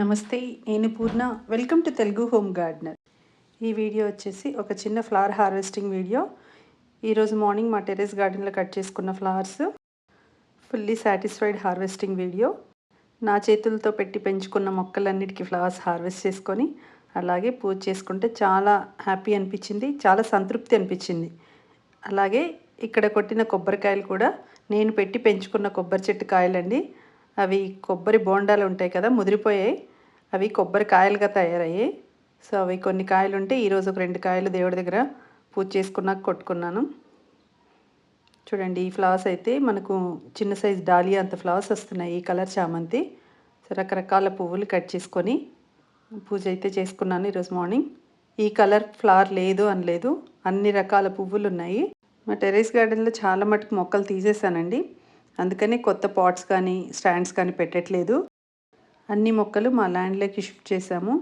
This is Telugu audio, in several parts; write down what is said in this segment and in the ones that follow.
నమస్తే నేను Purna. Welcome to Telugu home gardener ఈ వీడియో వచ్చేసి ఒక చిన్న ఫ్లవర్ హార్వెస్టింగ్ వీడియో. ఈరోజు మార్నింగ్ మా టెరెస్ గార్డెన్లో కట్ చేసుకున్న flowers fully satisfied harvesting video. నా చేతులతో పెట్టి పెంచుకున్న మొక్కలన్నిటికీ ఫ్లవర్స్ హార్వెస్ట్ చేసుకొని అలాగే పూజ చేసుకుంటే చాలా హ్యాపీ అనిపించింది చాలా సంతృప్తి అనిపించింది. అలాగే ఇక్కడ కొట్టిన కొబ్బరికాయలు కూడా నేను పెట్టి పెంచుకున్న కొబ్బరి చెట్టు కాయలండి. అవి కొబ్బరి బోండాలు ఉంటాయి కదా ముదిరిపోయాయి. అవి కొబ్బరి కాయలుగా తయారయ్యాయి. సో అవి కొన్ని కాయలు ఉంటే ఈరోజు ఒక రెండు కాయలు దేవుడి దగ్గర పూజ చేసుకున్నాక కొట్టుకున్నాను. చూడండి ఈ ఫ్లవర్స్ అయితే మనకు చిన్న సైజ్ డాలియా అంత ఫ్లవర్స్ వస్తున్నాయి ఈ కలర్ చామంతి. సో రకరకాల పువ్వులు కట్ చేసుకొని పూజ అయితే చేసుకున్నాను ఈరోజు మార్నింగ్. ఈ కలర్ ఫ్లవర్ లేదు అనలేదు అన్ని రకాల పువ్వులు ఉన్నాయి మా టెరెస్ గార్డెన్లో చాలా మటుకు మొక్కలు తీసేసానండి. అందుకని కొత్త పాట్స్ కానీ స్టాండ్స్ కానీ పెట్టట్లేదు. అన్ని మొక్కలు మా ల్యాండ్లోకి షిఫ్ట్ చేసాము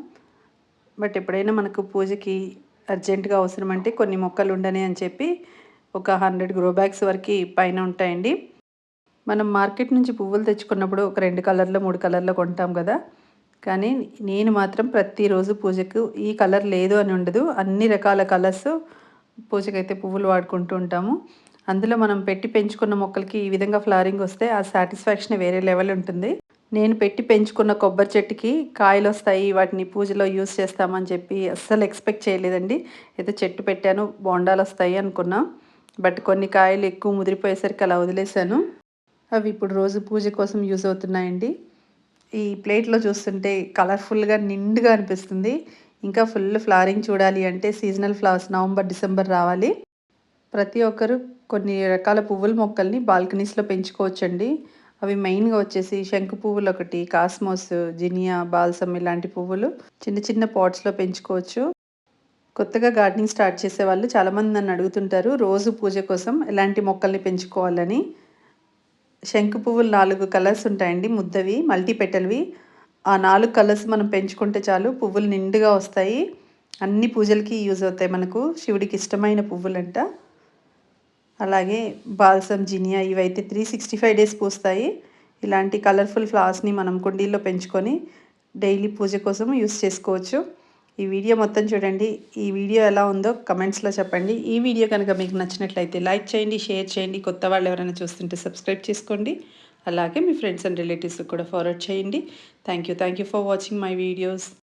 బట్ ఎప్పుడైనా మనకు పూజకి అర్జెంటుగా అవసరం అంటే కొన్ని మొక్కలు ఉండని అని చెప్పి ఒక హండ్రెడ్ గ్రో బ్యాగ్స్ వరకు పైన ఉంటాయండి. మనం మార్కెట్ నుంచి పువ్వులు తెచ్చుకున్నప్పుడు ఒక రెండు కలర్లో మూడు కలర్లో కొంటాం కదా. కానీ నేను మాత్రం ప్రతిరోజు పూజకు ఈ కలర్ లేదు అని ఉండదు. అన్ని రకాల కలర్స్ పూజకైతే పువ్వులు వాడుకుంటూ ఉంటాము. అందులో మనం పెట్టి పెంచుకున్న మొక్కలకి ఈ విధంగా ఫ్లవరింగ్ వస్తే ఆ సాటిస్ఫాక్షన్ వేరే లెవెల్ ఉంటుంది. నేను పెట్టి పెంచుకున్న కొబ్బరి చెట్టుకి కాయలు వస్తాయి వాటిని పూజలో యూస్ చేస్తామని చెప్పి అస్సలు ఎక్స్పెక్ట్ చేయలేదండి. ఏదో చెట్టు పెట్టాను బోండాలు వస్తాయి అనుకున్నా. బట్ కొన్ని కాయలు ఎక్కువ ముదిరిపోయేసరికి అలా వదిలేశాను. అవి ఇప్పుడు రోజు పూజ కోసం యూజ్ అవుతున్నాయండి. ఈ ప్లేట్లో చూస్తుంటే కలర్ఫుల్గా నిండుగా అనిపిస్తుంది. ఇంకా ఫుల్ ఫ్లవరింగ్ చూడాలి అంటే సీజనల్ ఫ్లవర్స్ నవంబర్ డిసెంబర్ రావాలి. ప్రతి ఒక్కరు కొన్ని రకాల పువ్వుల మొక్కల్ని బాల్కనీస్లో పెంచుకోవచ్చండి. అవి మెయిన్గా వచ్చేసి శంకు పువ్వులు ఒకటి కాస్మోస్ జినియా బాల్సమ్ ఇలాంటి పువ్వులు చిన్న చిన్న పాట్స్లో పెంచుకోవచ్చు. కొత్తగా గార్డెనింగ్ స్టార్ట్ చేసే వాళ్ళు చాలామంది నన్ను అడుగుతుంటారు రోజు పూజ కోసం ఎలాంటి మొక్కల్ని పెంచుకోవాలని? శంకు పువ్వులు నాలుగు కలర్స్ ఉంటాయండి ముద్దవి మల్టీ పెటల్వి ఆ నాలుగు కలర్స్ మనం పెంచుకుంటే చాలు పువ్వులు నిండుగా వస్తాయి. అన్ని పూజలకి యూజ్ అవుతాయి మనకు. శివుడికి ఇష్టమైన పువ్వులంట. అలాగే బాల్సమ్ జినియా ఇవైతే త్రీ సిక్స్టీ ఫైవ్ డేస్ పూస్తాయి. ఇలాంటి కలర్ఫుల్ ఫ్లవర్స్ని మనం కుండీల్లో పెంచుకొని డైలీ పూజ కోసం యూస్ చేసుకోవచ్చు. ఈ వీడియో మొత్తం చూడండి. ఈ వీడియో ఎలా ఉందో కమెంట్స్లో చెప్పండి. ఈ వీడియో కనుక మీకు నచ్చినట్లయితే లైక్ చేయండి షేర్ చేయండి. కొత్త వాళ్ళు ఎవరైనా చూస్తుంటే సబ్స్క్రైబ్ చేసుకోండి. అలాగే మీ ఫ్రెండ్స్ అండ్ రిలేటివ్స్కి కూడా ఫార్వర్డ్ చేయండి. Thank you thank you for watching my videos